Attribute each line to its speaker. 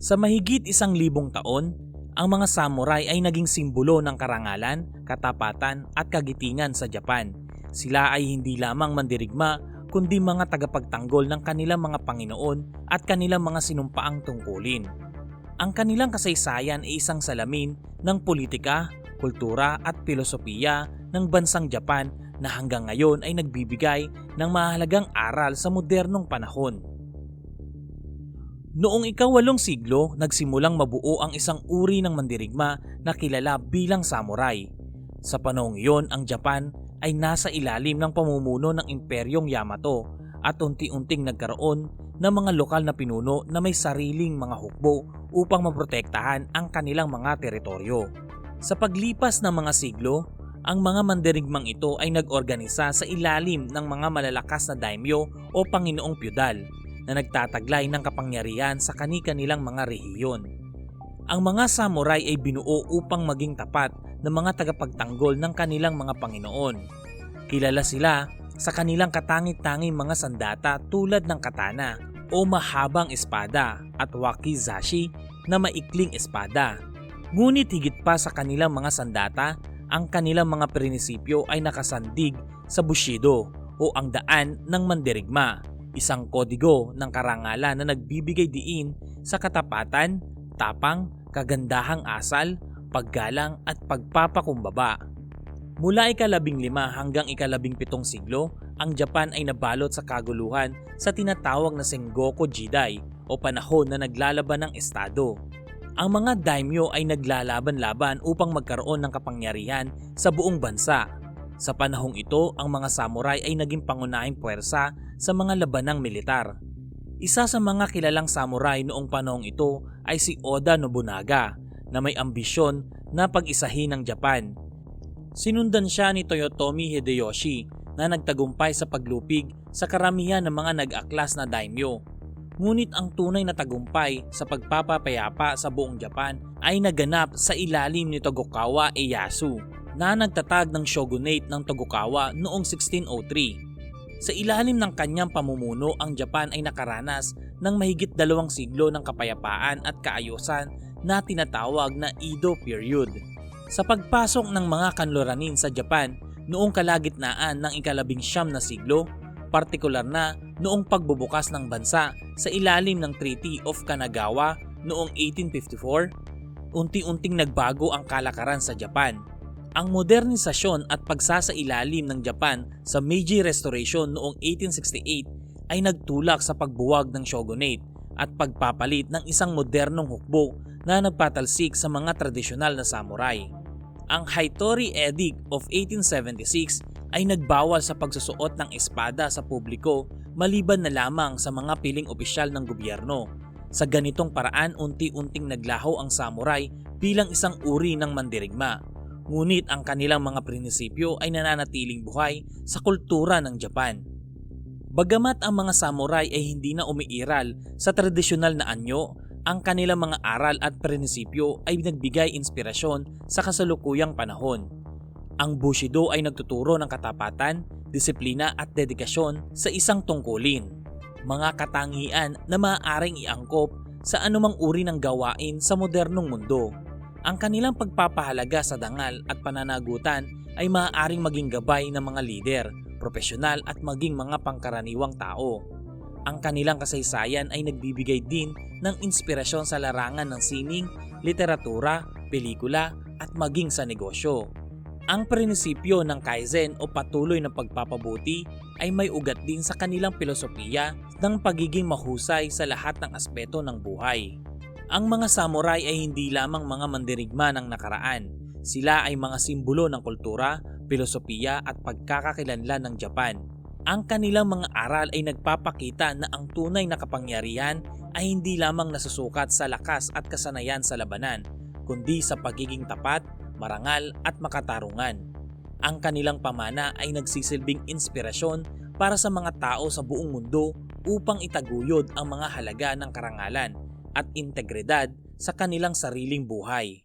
Speaker 1: Sa mahigit isang libong taon, ang mga samurai ay naging simbolo ng karangalan, katapatan at kagitingan sa Japan. Sila ay hindi lamang mandirigma kundi mga tagapagtanggol ng kanilang mga Panginoon at kanilang mga sinumpaang tungkulin. Ang kanilang kasaysayan ay isang salamin ng politika, kultura at filosofiya ng bansang Japan na hanggang ngayon ay nagbibigay ng mahalagang aral sa modernong panahon. Noong ikawalong siglo, nagsimulang mabuo ang isang uri ng mandirigma na kilala bilang samurai. Sa panahong iyon, ang Japan ay nasa ilalim ng pamumuno ng Imperyong Yamato at unti-unting nagkaroon ng mga lokal na pinuno na may sariling mga hukbo upang maprotektahan ang kanilang mga teritoryo. Sa paglipas ng mga siglo, ang mga mandirigmang ito ay nag-organisa sa ilalim ng mga malalakas na daimyo o panginoong pyudal na nagtataglay ng kapangyarihan sa kani-kanilang mga rehiyon. Ang mga samurai ay binuo upang maging tapat ng mga tagapagtanggol ng kanilang mga Panginoon. Kilala sila sa kanilang katangit-tanging mga sandata tulad ng katana o mahabang espada at wakizashi na maikling espada. Ngunit higit pa sa kanilang mga sandata, ang kanilang mga prinsipyo ay nakasandig sa Bushido o ang daan ng mandirigma, isang kodigo ng karangalan na nagbibigay diin sa katapatan, tapang, kagandahang asal, paggalang at pagpapakumbaba. Mula ikalabing lima hanggang ikalabing pitong siglo, ang Japan ay nabalot sa kaguluhan sa tinatawag na Sengoku Jidai o panahon na naglalaban ng estado. Ang mga daimyo ay naglalaban-laban upang magkaroon ng kapangyarihan sa buong bansa. Sa panahong ito, ang mga samurai ay naging pangunahing puwersa sa mga labanang militar. Isa sa mga kilalang samurai noong panahong ito ay si Oda Nobunaga na may ambisyon na pag-isahin ng Japan. Sinundan siya ni Toyotomi Hideyoshi na nagtagumpay sa paglupig sa karamihan ng mga nag-aklas na daimyo. Ngunit ang tunay na tagumpay sa pagpapapayapa sa buong Japan ay naganap sa ilalim ni Tokugawa Ieyasu na nagtatag ng shogunate ng Tokugawa noong 1603. Sa ilalim ng kanyang pamumuno, ang Japan ay nakaranas ng mahigit dalawang siglo ng kapayapaan at kaayusan na tinatawag na Edo period. Sa pagpasok ng mga kanluranin sa Japan noong kalagitnaan ng ikalabing siyam na siglo, partikular na noong pagbubukas ng bansa sa ilalim ng Treaty of Kanagawa noong 1854, unti-unting nagbago ang kalakaran sa Japan. Ang modernisasyon at pagsasailalim ng Japan sa Meiji Restoration noong 1868 ay nagtulak sa pagbuwag ng shogunate at pagpapalit ng isang modernong hukbo na nagpatalsik sa mga tradisyonal na samurai. Ang Haitori Edict of 1876 ay nagbawal sa pagsusuot ng espada sa publiko maliban na lamang sa mga piling opisyal ng gobyerno. Sa ganitong paraan unti-unting naglaho ang samurai bilang isang uri ng mandirigma. Ngunit ang kanilang mga prinsipyo ay nananatiling buhay sa kultura ng Japan. Bagamat ang mga samurai ay hindi na umiiral sa tradisyonal na anyo, ang kanilang mga aral at prinsipyo ay nagbigay inspirasyon sa kasalukuyang panahon. Ang Bushido ay nagtuturo ng katapatan, disiplina at dedikasyon sa isang tungkulin, mga katangian na maaaring iangkop sa anumang uri ng gawain sa modernong mundo. Ang kanilang pagpapahalaga sa dangal at pananagutan ay maaaring maging gabay ng mga lider, profesional at maging mga pangkaraniwang tao. Ang kanilang kasaysayan ay nagbibigay din ng inspirasyon sa larangan ng sining, literatura, pelikula at maging sa negosyo. Ang prinsipyo ng Kaizen o patuloy na pagpapabuti ay may ugat din sa kanilang filosofiya ng pagiging mahusay sa lahat ng aspeto ng buhay. Ang mga samurai ay hindi lamang mga mandirigma ng nakaraan. Sila ay mga simbolo ng kultura, filosofiya at pagkakakilanlan ng Japan. Ang kanilang mga aral ay nagpapakita na ang tunay na kapangyarihan ay hindi lamang nasusukat sa lakas at kasanayan sa labanan, kundi sa pagiging tapat, marangal at makatarungan. Ang kanilang pamana ay nagsisilbing inspirasyon para sa mga tao sa buong mundo upang itaguyod ang mga halaga ng karangalan at integridad sa kanilang sariling buhay.